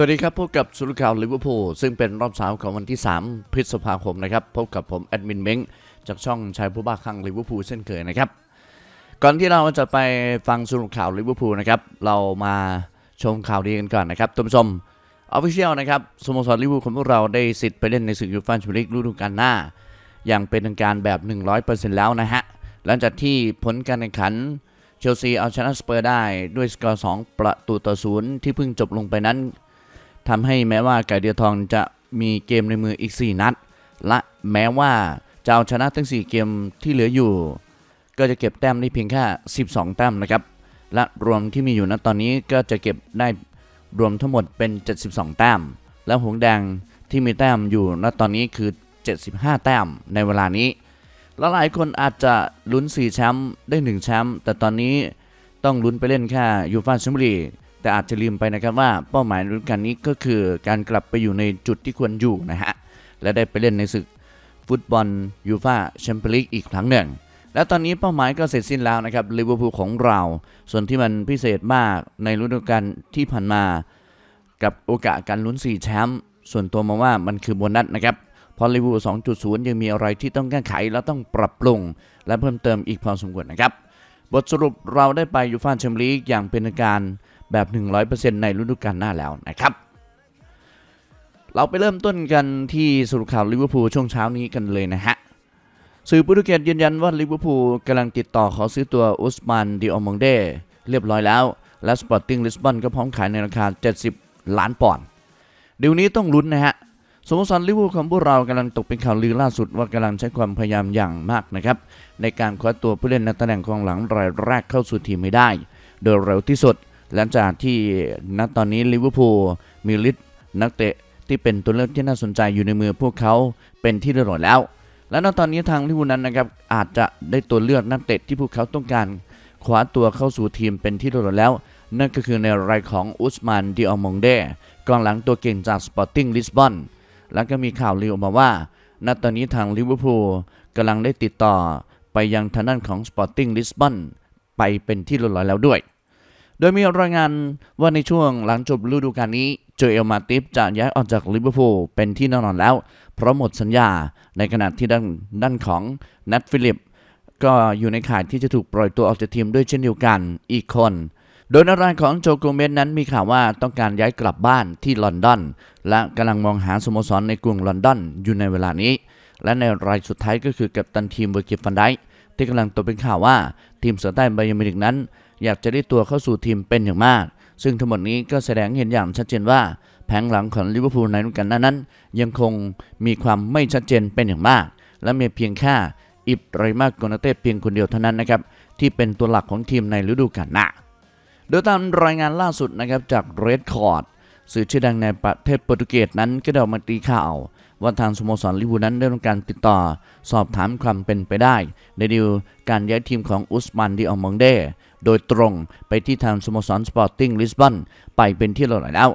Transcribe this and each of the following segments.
สวัสดีครับ พบกับสุรข่าวลิเวอร์พูลซึ่งเป็นรอบสาของวันที่ 3 พฤษภาคมนะครับ พบกับผมแอดมินเม้งจากช่องชายผู้บ้าคลั่งลิเวอร์พูลเช่นเคยนะครับ ก่อนที่เราจะไปฟังสรุปข่าวลิเวอร์พูลนะครับ เรามาชมข่าวดีกันก่อนนะครับท่านผู้ชมออฟฟิเชียลนะครับสโมสรลิเวอร์พูลของพวกเราได้สิทธิ์ไปเล่นในศึกยูฟ่าแชมเปี้ยนลีกฤดูกาลหน้า อย่างเป็นทางการแบบ 100%แล้วนะฮะหลังจากที่ผลการแข่งขันเชลซีเอาชนะสเปอร์ได้ด้วยสกอร์2ประตูต่อศูนย์ที่เพิ่งจบลงไปนั้น ทำให้แม้ว่าไก่เดียวทองจะมีเกมในมืออีก 4 นัด และแม้ว่าจะเอาชนะทั้ง 4 เกมที่เหลืออยู่ ก็จะเก็บแต้มได้เพียงแค่ 12 แต้มนะครับ และรวมที่มีอยู่ณตอนนี้ก็จะเก็บได้รวมทั้งหมดเป็น 72 แต้ม และหงส์แดงที่มีแต้มอยู่ณตอนนี้คือ 75 แต้มในเวลานี้และหลายคนอาจจะลุ้น 4 แชมป์ได้ 1 แชมป์แต่ตอนนี้ต้องลุ้นไปเล่นแค่ยูฟ่าแชมเปี้ยนลีก แต่อาจจะลืมไปนะครับว่าเป้าหมายฤดูกาลนี้ก็คือการกลับไปอยู่ในจุดที่ควรอยู่นะฮะ และได้ไปเล่นในศึกฟุตบอลยูฟาแชมเปี้ยนลีกอีกครั้งหนึ่ง และตอนนี้เป้าหมายก็เสร็จสิ้นแล้วนะครับลิเวอร์พูลของเรา ส่วนที่มันพิเศษมากในฤดูกาลที่ผ่านมา กับโอกาสการลุ้น4แชมป์ส่วนตัวมองว่ามันคือโบนัสนะครับพราะลิเวอร์พูล2.0 ยังมีอะไรที่ต้องแก้ไขและต้องปรับปรุง และเพิ่มเติมอีกพอสมควรนะครับบทสรุปเราได้ไปยูฟ่าแชมเปี้ยนลีกอย่างเป็นทางการ แบบ 100%ในฤดูกาลหน้าแล้วนะครับ เราไปเริ่มต้นกันที่สรุปข่าวลิเวอร์พูลช่วงเช้านี้กันเลยนะฮะสื่อโปรตุเกสยืนยันว่าลิเวอร์พูลกำลังติดต่อขอซื้อตัวอุสมานดิออมองเดเรียบร้อยแล้ว และสปอร์ติ้งลิสบอนก็พร้อมขายในราคา 70 ล้านปอนด์เดี๋ยวนี้ต้องลุ้นนะฮะสโมสรลิเวอร์พูลของพวกเรากำลังตกเป็นข่าวลือล่าสุดว่ากำลังใช้ความพยายามอย่างมากนะครับ ในการคว้าตัวผู้เล่นในตำแหน่งกองหลังรายแรกเข้าสู่ทีมไม่ได้ โดยเร็วที่สุด หลังจากที่ณตอนนี้ลิเวอร์พูลมีลิสต์นักเตะที่เป็นตัวเลือกที่น่าสนใจอยู่ในมือพวกเขาเป็นที่เรียบร้อยแล้ว และณตอนนี้ทางลิเวอร์พูลนั้นนะครับอาจจะได้ตัวเลือกนักเตะที่พวกเขาต้องการคว้าตัวเข้าสู่ทีมเป็นที่เรียบร้อยแล้ว นั่นก็คือในรายของอุสมานดิออมองเดกองหลังตัวเก่งจากสปอร์ติ้งลิสบอนแล้วก็มีข่าวลือออกมาว่าณตอนนี้ทางลิเวอร์พูลกำลังได้ติดต่อไปยังทางด้านของสปอร์ติ้งลิสบอนไปเป็นที่เรียบร้อยแล้วด้วย โดยมีรายงานว่าในช่วงหลังจบฤดูกาลนี้โจเอลมาติฟจะย้ายออกจากลิเวอร์พูลเป็นที่แน่นอนแล้ว เพราะหมดสัญญาในขณะที่ด้านด้านของนัทฟิลิป ก็อยู่ในข่ายที่จะถูกปล่อยตัวออกจากทีมด้วยเช่นเดียวกันอีกคน โดยในรายของโจโกเมสนั้นมีข่าวว่าต้องการย้ายกลับบ้านที่ลอนดอน และกำลังมองหาสโมสรในกรุงลอนดอนอยู่ในเวลานี้ และในรายสุดท้ายก็คือกัปตันทีมเวอร์กิฟฟันไดที่กำลังตกเป็นข่าวว่าทีมเสือใต้ไบาเยมิวนิกนั้น อยากจะได้ตัวเข้าสู่ทีมเป็นอย่างมาก ซึ่งทั้งหมดนี้ก็แสดงเห็นอย่างชัดเจนว่า แผงหลังของลิเวอร์พูลในฤดูกาลน้านั้น ยังคงมีความไม่ชัดเจนเป็นอย่างมาก และมีเพียงแค่อิบไรมากกนาเต้เพียงคนเดียวเท่านั้นนะครับที่เป็นตัวหลักของทีมในฤดูกาลหน้าโดยตามรายงานล่าสุดนะครับจากเรดคอร์ดสื่อชื่อดังในประเทศโปรตุเกสนั้นก็ได้ออกมาตีข่าว ว่าทางสโมสรลิเวอร์พูนั้นได้รับการติดต่อ สอบถามความเป็นไปได้ ในดีลการย้ายทีมของอุสมานดิออมองเดโดยตรงไปที่ทางสโมสรสปอร์ติ้งลิสบอนไปเป็นที่เรียบร้อยแล้ว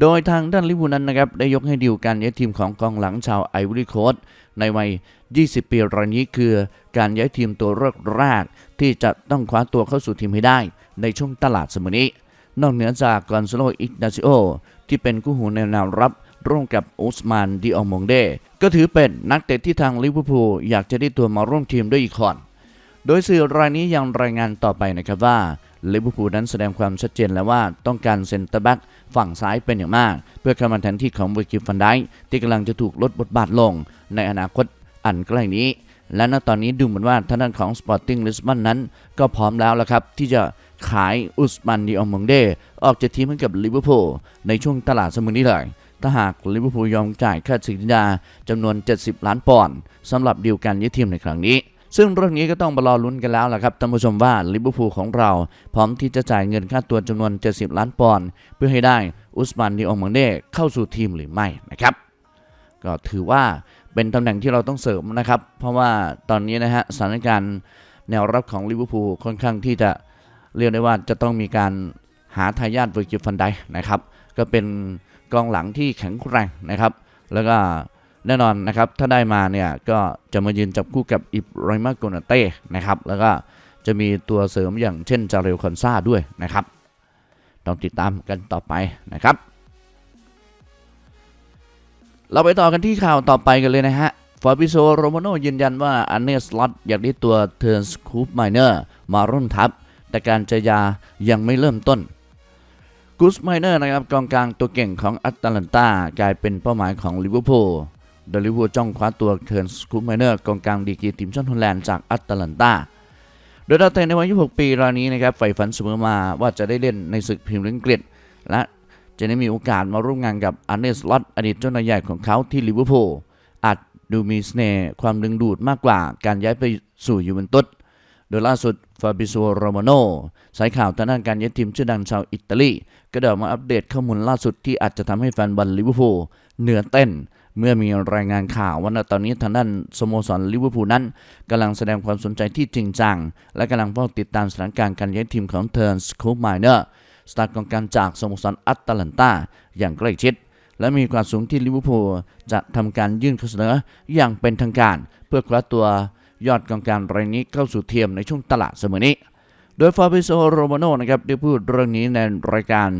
โดยทางด้านลิเวอร์พูนั้นนะครับได้ยกให้ดีลการย้ายทีมของกองหลังชาวไอวอรี่โคสต์ในวัย 20 ปีรายนี้คือการย้ายทีมตัวแรกๆที่จะต้องคว้าตัวเข้าสู่ทีมให้ได้ ในช่วงตลาดสมัยนี้ นอกเหนือจากกอนซาโลอิกนาซิโอที่เป็นคู่หูในแนวรับ ร่วมกับอุสมานดิออมงเดก็ถือเป็นนักเตะที่ทางลิเวอร์พูลอยากจะได้ตัวมาร่วมทีมด้วยอีกคนโดยสื่อรายนี้ยังรายงานต่อไปนะครับว่าลิเวอร์พูลนั้นแสดงความชัดเจนแล้วว่าต้องการเซนเตอร์แบ็กฝั่งซ้ายเป็นอย่างมาก เพื่อเข้ามาแทนที่ของเวอร์กิฟฟันไดค์ที่กำลังจะถูกลดบทบาทลงในอนาคตอันใกล้นี้ และณตอนนี้ดูเหมือนว่าทางด้านของ Sporting Lisbon นั้น ก็พร้อมแล้วละครับ ที่จะขายอุสมันดิออมงเดออกจากทีมให้กับลิเวอร์พูลในช่วงตลาดสมุนนี้เลย ถ้าหากลิเวอร์พูลยอมจ่ายค่าสัญญาจำนวน 70 ล้านปอนด์สำหรับดีลการย้ายทีมในครั้งนี้ ซึ่งเรื่องนี้ก็ต้องมารอลุ้นกันแล้วล่ะครับท่านผู้ชมว่าลิเวอร์พูลของเรา พร้อมที่จะจ่ายเงินค่าตัวจำนวน 70 ล้านปอนด์เพื่อให้ได้อุสมันดิออมองเดเข้าสู่ทีมหรือไม่นะครับก็ถือว่าเป็นตำแหน่งที่เราต้องเสริมนะครับ เพราะว่าตอนนี้นะฮะสถานการณ์แนวรับของลิเวอร์พูลค่อนข้างที่จะเรียกได้ว่าจะต้องมีการหาทายาทเวอร์กิฟันไดนะครับ ก็เป็น กองหลังที่แข็งแกร่งนะครับ แล้วก็แน่นอนนะครับ ถ้าได้มาเนี่ยก็จะมายืนจับคู่กับอิบรามาโกนาเต้นะครับ แล้วก็จะมีตัวเสริมอย่างเช่นจาเรลคอนซาด้วยนะครับ ต้องติดตามกันต่อไปนะครับ เราไปต่อกันที่ข่าวต่อไปกันเลยนะฮะ ฟาบิโซโรมาโนยืนยันว่าอันเนสลอตอยากได้ตัวเทิร์นสคูปไมเนอร์มาร่วมทัพแต่การเจรยายังไม่เริ่มต้น กูสไมเนอร์นะครับกองกลางตัวเก่งของแอตแลนตากลายเป็นเป้าหมายของลิเวอร์พูลโดยลิเวอร์พูลจ้องคว้าตัวเทิร์นสคูปไมเนอร์กองกลางดีกีทีมชาติฮอลแลนด์จากแอตแลนตาโดยดาวเตะในวัย 26 ปีรายนี้นะครับใฝ่ฝันเสมอมาว่าจะได้เล่นในศึกพรีเมียร์ลีกอังกฤษและจะได้มีโอกาสมาร่วมงานกับอันเนสลอตอดีตเจ้านายใหญ่ของเขาที่ลิเวอร์พูลอาจดูมีเสน่ห์ความดึงดูดมากกว่าการย้ายไปสู่ยูเวนตุสโดยล่าสุดาบิโซโรมาโนสายข่าวทางด้านการย้ายทีมชื่อดังชาวอิตาลีก็ได้ออมาอัปเดตข้อมูลล่าสุดที่อาจจะทำให้แฟนบอลลิเวอร์พูลเหนือเต้นเมื่อมีรายงานข่าวว่าตอนนี้ทางด้านสโมสรลิเวอร์พูลนั้นกำลังแสดงความสนใจที่จริงจัง และกำลังเฝ้าติดตามสถานการณ์การย้ายทีมของเทิร์นสคูปไมเนอร์สตาร์กองกางจากสโมสรอัตแลนตาอย่างใกล้ชิด และมีความสูงที่ลิเวอร์พูลจะทำการยื่นข้อเสนออย่างเป็นทางการ เพื่อคว้าตัว ยอดกองกางรายนี้เข้าสู่เทียมในช่วงตลาดเสมอนี้ โดยฟาบิโซโรมาโนนะครับได้พูดเรื่องนี้ในรายการ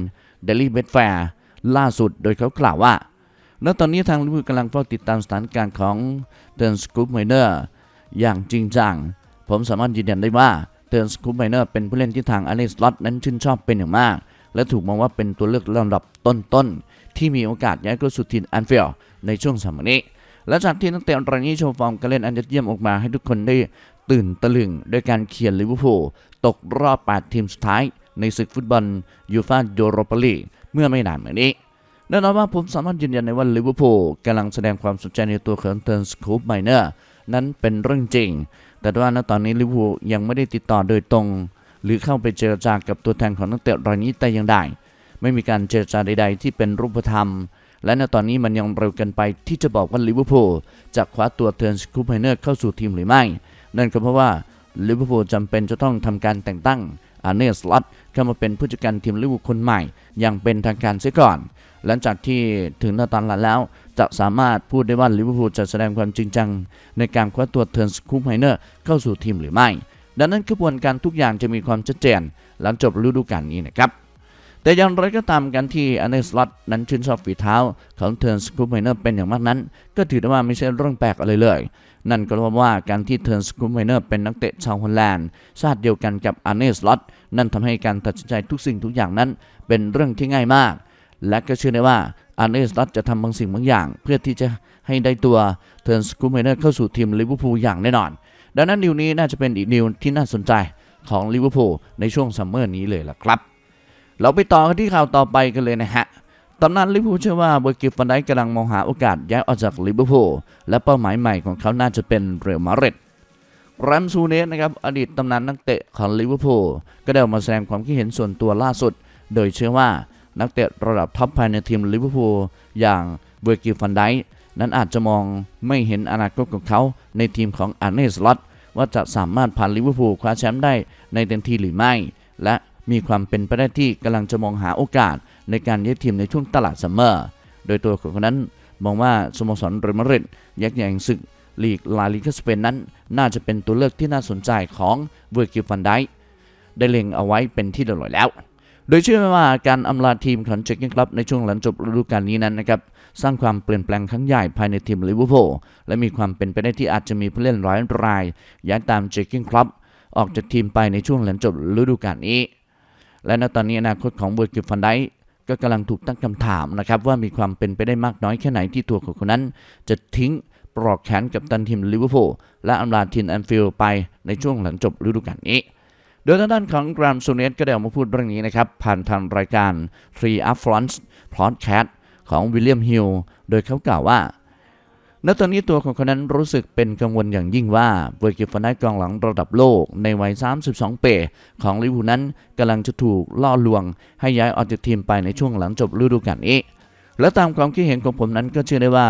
Daily b e t f a i r ล่าสุดโดยเขากล่าวว่า ณ ตอนนี้ทางลิเวอร์พูลกำลังเฝ้าติดตามสถานการณ์ของเดนสกูปไมเนอร์อย่างจริงจัง ผมสามารถยืนยันได้ว่าเดนสกูปไมเนอร์เป็นผู้เล่นที่ทางอเล็กซ์ลอตนั้นชื่นชอบเป็นอย่างมาก และถูกมองว่าเป็นตัวเลือกลำดับต้นๆที่มีโอกาสย้ายเข้าสู่ทีมแอนเฟลในช่วงสมัยนี้ และจากที่นักเตะรายนี้โชว์ฟอร์มการเล่นอันยอดเยี่ยมออกมาให้ทุกคนได้ตื่นตะลึงด้วยการเขียนลิเวอร์พูลตกรอบ 8 ทีมสุดท้าย ในศึกฟุตบอลยูฟ่ายูโรปาลีกเมื่อไม่นานมานี้แน่นอนว่าผมสามารถยืนยันในว่าลิเวอร์พูลกำลังแสดงความสนใจในตัวของเทิร์นสคูปไมเนอร์นั้นเป็นเรื่องจริง แต่ว่าณตอนนี้ลิเวอร์พูลยังไม่ได้ติดต่อโดยตรง หรือเข้าไปเจรจากับตัวแทนของนักเตะรายนี้แต่อย่างใดไม่มีการเจรจาใด ๆ ที่เป็นรูปธรรม และณตอนนี้มันยังเร็วเกินไปที่จะบอกว่าลิเวอร์พูลจะคว้าตัวเทิร์นสคูปไมเนอร์เข้าสู่ทีมหรือไม่ นั่นก็เพราะว่าลิเวอร์พูลจำเป็นจะต้องทำการแต่งตั้งอาร์เนสลอตเข้ามาเป็นผู้จัดการทีมลิเวอร์พูลคนใหม่ อย่างเป็นทางการเสียก่อน หลังจากที่ถึงหน้าตอนหลังแล้ว จะสามารถพูดได้ว่าลิเวอร์พูลจะแสดงความจริงจัง ในการคว้าตัวเทิร์นสคูปไมเนอร์เข้าสู่ทีมหรือไม่ ดังนั้นกระบวนการทุกอย่างจะมีความชัดเจน หลังจบฤดูกาลนี้นะครับ แต่อย่างไรก็ตามกันที่อันเนสลอตนั้นชื่นชอบฝีเท้าของเทิร์นสคูปไมเนอร์เป็นอย่างมากนั้น ก็ถือได้ว่าไม่ใช่เรื่องแปลกอะไรเลย นั่นก็เพราะว่าการที่เทิร์นสคูปไมเนอร์เป็นนักเตะชาวฮอลแลนด์ชาติเดียวกันกับอันเนสลอตนั่นทำให้การตัดสินใจทุกสิ่งทุกอย่างนั้น เป็นเรื่องที่ง่ายมาก และก็เชื่อได้ว่าอันเนสลอตจะทำบางสิ่งบางอย่าง เพื่อที่จะให้ได้ตัวเทิร์นสคูปไมเนอร์เข้าสู่ทีมลิเวอร์พูลอย่างแน่นอน ดังนั้นนิวนี้น่าจะเป็นอีกนิวที่น่าสนใจของลิเวอร์พูลในช่วงซัมเมอร์นี้เลยล่ะครับ เราไปต่อกันที่ข่าวต่อไปกันเลยนะฮะตำนานลิเวอร์พูลเชื่อว่าเบอร์กิฟฟันไดกำลังมองหาโอกาสย้ายออกจากลิเวอร์พูลและเป้าหมายใหม่ของเขาน่าจะเป็นเรอัลมาดริดแรมซูเนสนะครับอดีตตำนานนักเตะของลิเวอร์พูลก็ได้ออกมาแสดงความคิดเห็นส่วนตัวล่าสุด โดยเชื่อว่านักเตะระดับท็อปภายในทีมลิเวอร์พูลอย่างเบอร์กิฟฟันไดนั้นอาจจะมองไม่เห็นอนาคตของเขาในทีมของอาร์เนสลอตว่าจะสามารถพานลิเวอร์พูลคว้าแชมป์ได้ในเต็มที่หรือไม่ และ มีความเป็นไปได้ที่กำลังจะมองหาโอกาสในการย้ายทีมในช่วงตลาดซัมเมอร์ โดยตัวของเขานั้นมองว่าสโมสรเรอัลมาดริดยักษ์ใหญ่แห่งศึกลีกลาลิกาสเปนนั้น น่าจะเป็นตัวเลือกที่น่าสนใจของเวอร์กิลฟันไดได้เล็งเอาไว้เป็นที่เรียบร้อยแล้ว โดยเชื่อว่าการอำลาทีมของเจคกิ้งคลับในช่วงหลังจบฤดูกาลนี้นั้นนะครับสร้างความเปลี่ยนแปลงครั้งใหญ่ภายในทีมลิเวอร์พูลและมีความเป็นไปได้ที่อาจจะมีผู้เล่นร้อยรายย้ายตามเจคกิ้งคลับออกจากทีมไปในช่วงหลังจบฤดูกาลนี้ และณตอนนี้อนาคตของเวอร์กิลฟันไดก็กำลังถูกตั้งคำถามนะครับว่ามีความเป็นไปได้มากน้อยแค่ไหนที่ตัวของคนนั้น จะทิ้งปลอกแขนกับตันทีมลิเวอร์พูลและอำลาทีมแอนฟิลด์ไปในช่วงหลังจบฤดูกาลนี้ โดยทางด้านของกรามโซเนสก็ได้ออกมาพูดเรื่องนี้นะครับ ผ่านทางรายการ Three Up Front Podcast ของวิลเลียมฮิลโดยเขากล่าวว่า ณตอนนี้ตัวของเขานั้นรู้สึกเป็นกังวลอย่างยิ่งว่าเวอร์กิลฟันไดกองหลังระดับโลกในวัย 32 ปีของลิเวอร์พูลนั้นกำลังจะถูกล่อลวง ให้ย้ายออกจากทีมไปในช่วงหลังจบฤดูกาลนี้ และตามความคิดเห็นของผมนั้นก็เชื่อได้ว่า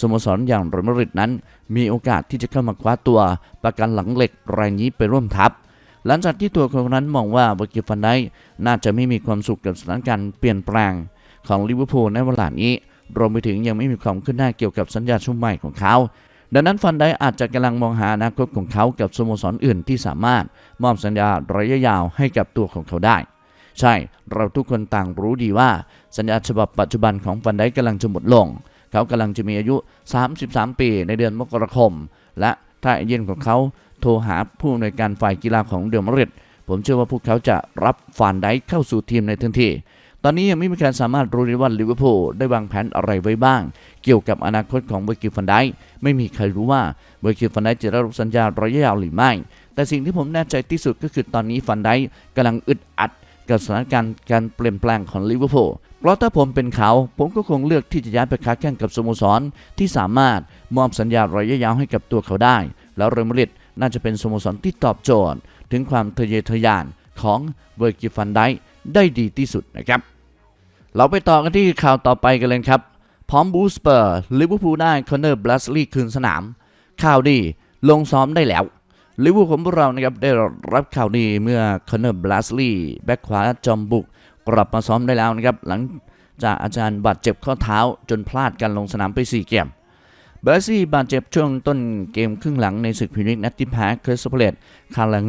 สโมสรอย่างเรอัลมาดริดนั้น มีโอกาสที่จะเข้ามาคว้าตัวประกันหลังเหล็กรายนี้ไปร่วมทัพหลังจากที่ตัวคนนั้นมองว่าเวอร์กิฟันไดน่าจะไม่มีความสุขกับสถานการณ์เปลี่ยนแปลงของลิเวอร์พูลในเวลานี้ รวมไปถึงยังไม่มีความขึ้นหน้าเกี่ยวกับสัญญาช่วงใหม่ของเขา ดังนั้นฟันไดอาจจะกำลังมองหาอนาคตของเขากับสโมสรอื่นที่สามารถมอบสัญญาระยะยาวให้กับตัวของเขาได้ ใช่เราทุกคนต่างรู้ดีว่า สัญญาฉบับปัจจุบันของฟันไดกำลังจะหมดลง เขากำลังจะมีอายุ 33 ปีในเดือนมกราคม และถ้าเอเย่นของเขาโทรหาผู้อำนวยการฝ่ายกีฬาของเดลมาริดผมเชื่อว่าพวกเขาจะรับฟานไดเข้าสู่ทีมในทันที ตอนนี้ยังไม่มีการสามารถรู้ได้ว่าลิเวอร์พูลได้วางแผนอะไรไว้บ้าง เกี่ยวกับอนาคตของเบอร์กิฟันไดค์ไม่มีใครรู้ว่าเบอร์กิฟันไดจะได้รับสัญญาระยะยาวหรือไม่ แต่สิ่งที่ผมแน่ใจที่สุดก็คือตอนนี้ฟันไดค์กำลังอึดอัดกับสถานการณ์การเปลี่ยนแปลงของลิเวอร์พูล เพราะถ้าผมเป็นเขา ผมก็คงเลือกที่จะย้ายไปค้าแข่งกับสโมสร ที่สามารถมอบสัญญาระยะยาวให้กับตัวเขาได้ แล้วเรอัลมาดริดน่าจะเป็นสโมสรที่ตอบโจทย์ ถึงความทะเยอทะยานของเวอร์กิฟันไดได้ดีที่สุดนะครับ เราไปต่อกันที่ข่าวต่อไปกันเลยครับ พร้อมบูสเปอร์ลิเวอร์พูลได้คอนเนอร์บลัสลีย์คืนสนาม ข่าวดีลงซ้อมได้แล้วลิเวอร์พูลของพวกเรานะครับได้รับข่าวดีเมื่อคอนเนอร์บลัสลีย์แบ็คขวาจอมบุก กลับมาซ้อมได้แล้วนะครับ หลังจากอาจารย์บาดเจ็บข้อเท้าจนพลาดการลงสนามไป 4 เกมเบอร์ซี่บาดเจ็บช่วงต้นเกมครึ่งหลังในศึกพรีเมียร์ลีกนัดที่แพ้คริสตัลพาเลตคาหลัง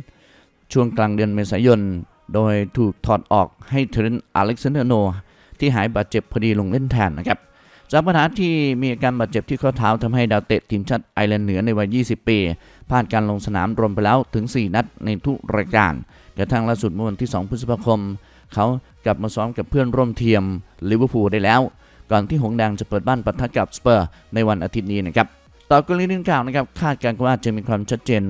1-0 ช่วงกลางเดือนเมษายน โดยถูกถอดออกให้เทรนต์อเล็กซานเดอร์โน ที่หายบาดเจ็บพอดีลงเล่นแทนนะครับจากปัญหาที่มีอาการบาดเจ็บที่ข้อเท้าทำให้ดาวเตะทีมชาติไอร์แลนด์เหนือในวัย 20 ปีพลาดการลงสนามรวมไปแล้วถึง 4 นัดในทุกรายการกระทั่งล่าสุดเมื่อวันที่ 2 พฤษภาคม เขากลับมาซ้อมกับเพื่อนร่วมทีมลิเวอร์พูลได้แล้ว ก่อนที่หงแดงจะเปิดบ้านปะทะกับสเปอร์ในวันอาทิตย์นี้นะครับ ต่อกรณีดังกล่าวนะครับคาดการณ์ว่าจะมีความชัดเจน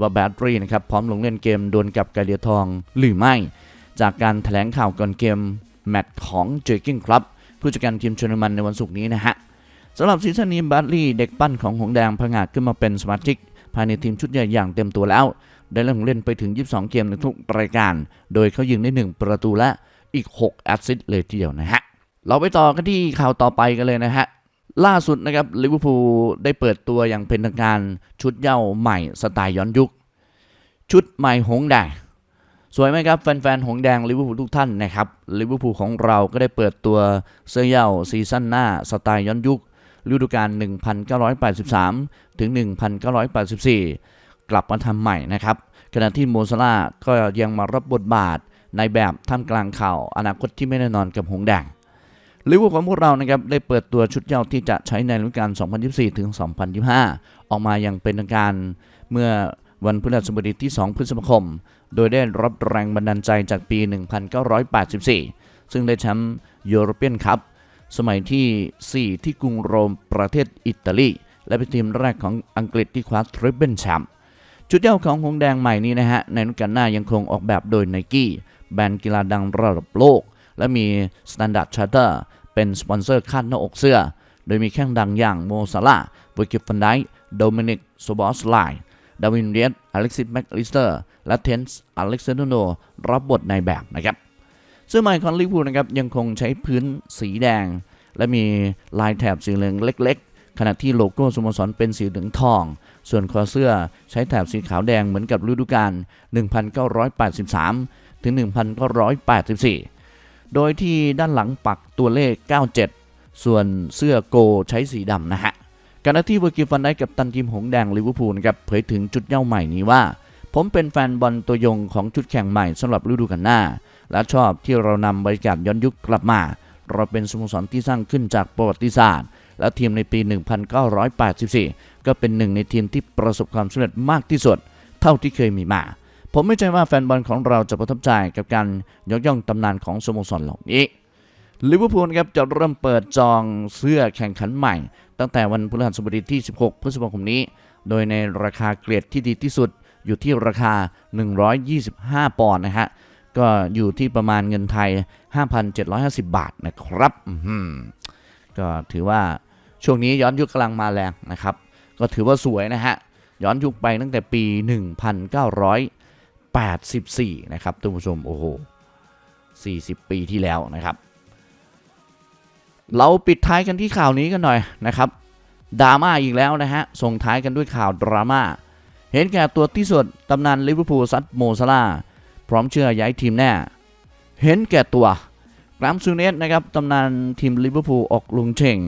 ว่าแบตรีนะครับพร้อมลงเล่นเกมดวลกับกาเดียทองหรือไม่ จากการแถลงข่าวก่อนเกมแมตช์ของเจอร์กิ้งครับผู้จัดการทีมเชอรมันในวันศุกร์นี้นะฮะสำหรับซีซั่นนี้บัตลี่เด็กปั้นของหงแดงผงาดขึ้นมาเป็นสมาชิกภายในทีมชุดใหญ่อย่างเต็มตัวแล้ว ได้ลงเล่นไปถึง 22 เกมในทุกรายการ โดยเขายิงได้ 1 ประตูและอีก 6 แอสซิสต์เลยทีเดียวนะฮะ เราไปต่อกันที่ข่าวต่อไปกันเลยนะฮะ ล่าสุดนะครับลิเวอร์พูลได้เปิดตัวอย่างเป็นทางการชุดเย้าใหม่สไตล์ย้อนยุค ชุดใหม่หงแดงสวยไหมครับ แฟนๆหงแดงลิเวอร์พูลทุกท่านนะครับลิเวอร์พูลของเราก็ได้เปิดตัวเสื้อเย้าซีซั่นหน้าสไตล์ย้อนยุคฤดูกาล 1983 ถึง 1984 กลับมาทำใหม่นะครับ ขณะที่โมซาลาก็ยังมารับบทบาทในแบบท่ามกลางข่าวอนาคตที่ไม่แน่นอนกับหงแดง ลิเวอร์พูลของพวกเรานะครับได้เปิดตัวชุดเย้าที่จะใช้ในฤดูกาล 2024 ถึง 2025 ออกมาอย่างเป็นทางการเมื่อวันพฤหัสบดีที่ 2 พฤษภาคม โดยได้รับแรงบันดาลใจจากปี 1984 ซึ่งได้แชมป์ยูโรเปียนคัพสมัยที่ 4 ที่กรุงโรมประเทศอิตาลี และเป็นทีมแรกของอังกฤษที่คว้าทริปเปิลแชมป์ชุดเย้าของหงแดงใหม่นี้นะฮะ ในฤดูกาลหน้ายังคงออกแบบโดยไนกี้แบรนด์กีฬาดังระดับโลก และมี Standard Charter เป็นสปอนเซอร์คาดหน้าอกเสื้อ โดยมีแข้งดังอย่างโมซาลาวอร์กิฟันไดค์โดมินิกโซบอสไลน์ดาวินเรียสอเล็กซิสแม็กลิสเตอร์และเทนส์อเล็กซานโดโนรับบทในแบบนะครับเสื้อใหม่ของลิพูนะครับยังคงใช้พื้นสีแดง และมีลายแถบสีเหลืองเล็ก ๆ ขณะที่โลโก้สโมสรเป็นสีเหลืองทอง ส่วนคอเสื้อใช้แถบสีขาวแดงเหมือนกับฤดูกาล1983 ถึง 1984 โดยที่ด้านหลังปักตัวเลข 97 ส่วนเสื้อโกใช้สีดำนะฮะขณะที่เวอร์กิฟันได้กับตันทีมหงแดงลิเวอร์พูลนะครับเผยถึงจุดเย้าใหม่นี้ว่า ผมเป็นแฟนบอลตัวยงของชุดแข่งใหม่สำหรับฤดูกาลหน้า และชอบที่เรานำบรรยากาศย้อนยุคกลับมา เราเป็นสโมสรที่สร้างขึ้นจากประวัติศาสตร์ และทีมในปี 1984 ก็เป็นหนึ่งในทีมที่ประสบความสำเร็จมากที่สุด เท่าที่เคยมีมา ผมไม่ใจว่าแฟนบอลของเราจะประทับใจกับการยกย่องตำนานของสโมสรเหล่านี้ลิเวอร์พูลครับจะเริ่มเปิดจองเสื้อแข่งขันใหม่ ตั้งแต่วันพฤหัสบดีที่ 16 พฤษภาคมนี้ โดยในราคาเกรดที่ดีที่สุดอยู่ที่ราคา 125 ปอนด์นะฮะ ก็อยู่ที่ประมาณเงินไทย 5,750 บาทนะครับก็ถือว่าช่วงนี้ย้อนยุคกำลังมาแรงนะครับ ก็ถือว่าสวยนะฮะ ย้อนยุคไปตั้งแต่ปี 84 นะครับท่านผู้ชม โอ้โห 40 ปีที่แล้วนะครับ เราปิดท้ายกันที่ข่าวนี้กันหน่อยนะครับดราม่าอีกแล้วนะฮะ ส่งท้ายกันด้วยข่าวดราม่า เห็นแก่ตัวที่สุดตำนานลิเวอร์พูลซัดโมซาลาพร้อมเชื่อย้ายทีมแน่ เห็นแก่ตัวกรามซูเนสนะครับตำนานทีมลิเวอร์พูลออกลุงเชง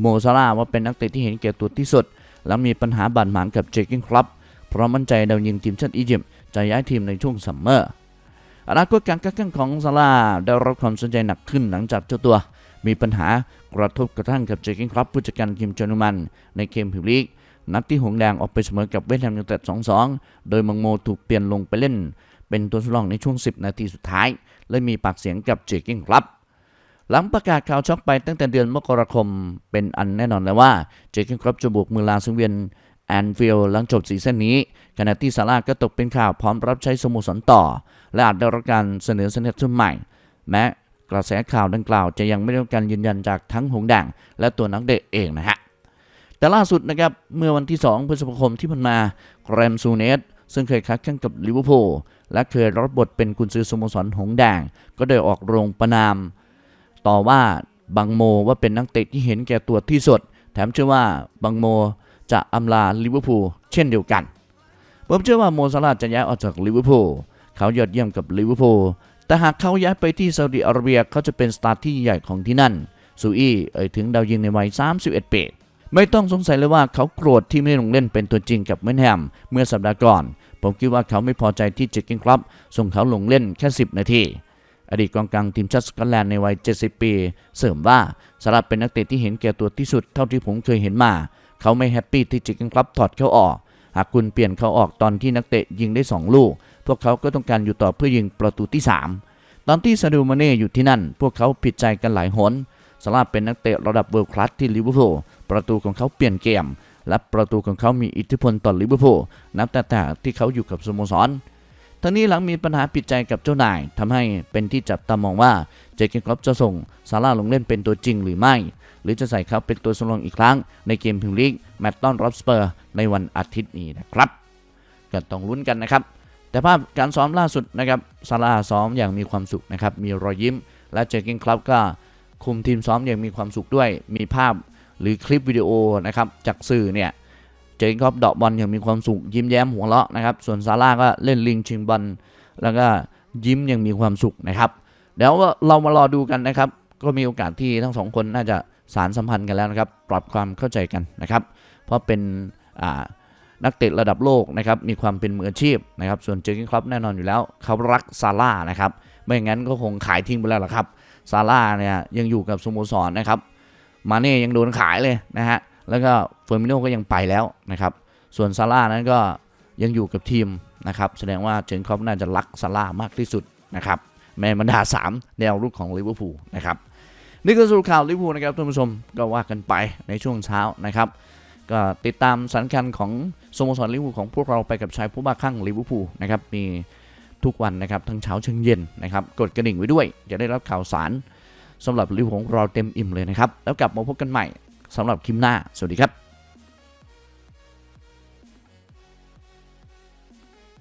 โมซาลาว่าเป็นนักเตะที่เห็นแก่ตัวที่สุด และมีปัญหาบาดหมางกับเจคิงครับเพราะมั่นใจดาวยิงทีมชาติอียิปต์ จะย้ายทีมในช่วงซัมเมอร์อนาคตการค้าแข่งของซาลาได้รับความสนใจหนักขึ้นหลังจากเจ้าตัว มีปัญหากระทบกระทั่งกับเจอร์เกนคลับผู้จัดการทีมเจอร์มัน ในเกมพรีเมียร์ลีกนัดที่หงแดงออกไปเสมอกับเวสต์แฮมยูไนเต็ด2-2 โดยมังโมถูกเปลี่ยนลงไปเล่น เป็นตัวสำรองในช่วง 10 นาทีสุดท้าย และมีปากเสียงกับเจอร์เกนคลับหลังประกาศข่าวช็อกไปตั้งแต่เดือนมกราคม เป็นอันแน่นอนแล้วว่าเจอร์เกนคลับจะบุกมือลาสังเวียน แอนฟิลด์หลังจบซีซั่นนี้ขณะที่ซาร่าก็ตกเป็นข่าวพร้อมรับใช้สโมสรต่อ และอาจได้รับการเสนอเสนอชุดใหม่ แม้กระแสข่าวดังกล่าวจะยังไม่ได้รับการยืนยันจากทั้งหงส์แดงและตัวนักเตะเองนะฮะ แต่ล่าสุดนะครับ เมื่อวันที่ 2 พฤษภาคมที่ผ่านมาแรมซูเนสซึ่งเคยค้าแข่งกับลิเวอร์พูลและเคยรับบทเป็นกุนซือสโมสรหงส์แดงก็ได้ออกโรงประนาม ต่อว่าบังโมว่าเป็นนักเตะที่เห็นแก่ตัวที่สุด แถมเชื่อว่าบังโม จะอำลาลิเวอร์พูลเช่นเดียวกัน ผมเชื่อว่าโมซาลาจะย้ายออกจากลิเวอร์พูลเขายอดเยี่ยมกับลิเวอร์พูลแต่หากเขาย้ายไปที่ซาอุดิอาระเบียเขาจะเป็นสตาร์ที่ใหญ่ของที่นั่นซูอี้เอ่ยถึงดาวยิงในวัย 31 ปีไม่ต้องสงสัยเลยว่าเขาโกรธที่ไม่ได้ลงเล่นเป็นตัวจริงกับเมนแฮมเมื่อสัปดาห์ก่อน ผมคิดว่าเขาไม่พอใจที่เจคกิ้งครับส่งเขาลงเล่นแค่ 10 นาที อดีตกองกลางทีมชาติสกอตแลนด์ในวัย 70 ปี เสริมว่าสำหรับเป็นนักเตะที่เห็นแก่ตัวที่สุดเท่าที่ผมเคยเห็นมา เขาไม่แฮปปี้ที่จคกิ้งครับถอดเขาออก หากคุณเปลี่ยนเขาออกตอนที่นักเตะยิงได้ 2 ลูก พวกเขาก็ต้องการอยู่ต่อเพื่อยิงประตูที่ 3 ตอนที่ซาดูมาเน่อยู่ที่นั่น พวกเขาผิดใจกันหลายหนสลาเป็นนักเตะระดับเวิลด์คลาสที่ลิเวอร์พูลประตูของเขาเปลี่ยนเกม และประตูของเขามีอิทธิพลต่อลิเวอร์พูลนับแต่แต่ที่เขาอยู่กับสโมสรทั้งนี้หลังมีปัญหาผิดใจกับเจ้านายทำให้เป็นที่จับตามองว่า เจคเกนครอปจะส่งซาร่าลงเล่นเป็นตัวจริงหรือไม่ หรือจะใส่เขาเป็นตัวสำรองอีกครั้ง ในเกมพรีเมียร์ลีกแมตต์ต้อนรับสเปอร์ในวันอาทิตย์นี้นะครับก็ต้องลุ้นกันนะครับ แต่ภาพการซ้อมล่าสุดนะครับซาร่าซ้อมอย่างมีความสุขนะครับมีรอยยิ้ม และเจคเกนคลับก็คุมทีมซ้อมอย่างมีความสุขด้วย มีภาพหรือคลิปวิดีโอนะครับจากสื่อเนี่ยเจคอบเดอกบอลอย่างมีความสุขยิ้มแย้มหัวเราะนะครับ ส่วนซาร่าก็เล่นลิงชิงบอลแล้วก็ยิ้มอย่างมีความสุขนะครับ เดี๋ยวเรามารอดูกันนะครับ ก็มีโอกาสที่ทั้งสองคนน่าจะสารสัมพันธ์กันแล้วนะครับ ปรับความเข้าใจกันนะครับ เพราะเป็นนักเตะระดับโลกนะครับ มีความเป็นมืออาชีพนะครับ ส่วนเจอร์กินคลับแน่นอนอยู่แล้ว เขารักซาร่านะครับ ไม่อย่างนั้นก็คงขายทิ้งไปแล้วล่ะครับ ซาร่าเนี่ยยังอยู่กับสโมสรนนะครับ มาเน่ยังโดนขายเลยนะฮะ แล้วก็เฟอร์มิโนก็ยังไปแล้วนะครับ ส่วนซาร่านั้นก็ยังอยู่กับทีมนะครับ แสดงว่าเจนครอปน่าจะรักซาร่ามากที่สุดนะครับ แม่บรรดา 3 แนวรุกของลิเวอร์พูลนะครับนี่ก็สรุปข่าวลิเวอร์พูลนะครับท่านผู้ชมก็ว่ากันไปในช่วงเช้านะครับก็ติดตามสถานการณ์ของสโมสรลิเวอร์พูลของพวกเราไปกับชายผู้บ้าคลั่งลิเวอร์พูลนะครับมีทุกวันนะครับทั้งเช้าเช้งเย็นนะครับกดกระดิ่งไว้ด้วย จะได้รับข่าวสารสำหรับลิเวอร์พูลของเราเต็มอิ่มเลยนะครับแล้วกลับมาพบกันใหม่สำหรับคลิปหน้าสวัสดีครับ